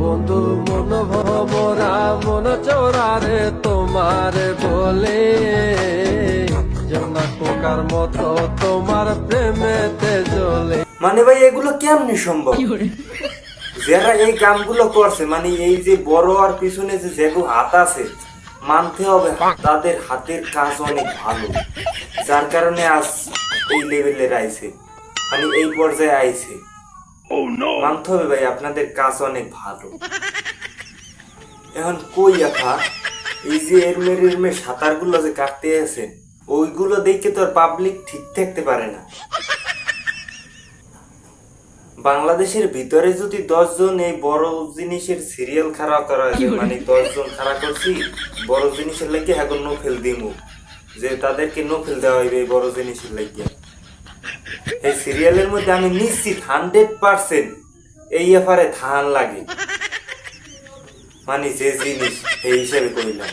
বন্ধু মন ভমরা মন চোরারে তোমার বলে। পোকার মতো তোমার প্রেমেতে জ্বলে। মানে ভাই এগুলো কেমনে সম্ভব? যারা এই কামগুলো করছে মানে এই যে বড় আর পিছনে যে যেগুলো হাত আছে মানতে হবে তাদের হাতের কাজ অনেক ভালো। যার কারণে আজ এই লেভেলের আইছে মানে এই পর্যায়ে আইছে। মানতে হবে ভাই আপনাদের কাজ অনেক ভালো। এখন কই আখা এই যে এরমের এরমে সাঁতারগুলো যে কাটতে আছে ওইগুলো দেখে তো আর পাবলিক ঠিক থাকতে পারে না। বাংলাদেশের ভিতরে যদি দশ জন এই বড় জিনিসের সিরিয়াল খারাপ করা হয়েছে মানে দশ জন খারাপ করছি বড় জিনিসের লাগে এখন নো ফেল দিমু। যে তাদেরকে নো ফেল দেওয়া হইবে এই বড় জিনিসের লাগে। এই সিরিয়ালের মধ্যে আমি নিশ্চিত হান্ড্রেড পার্সেন্ট এই ব্যাপারে ধান লাগে। মানে যে জিনিস এই হিসেবে কইলাম।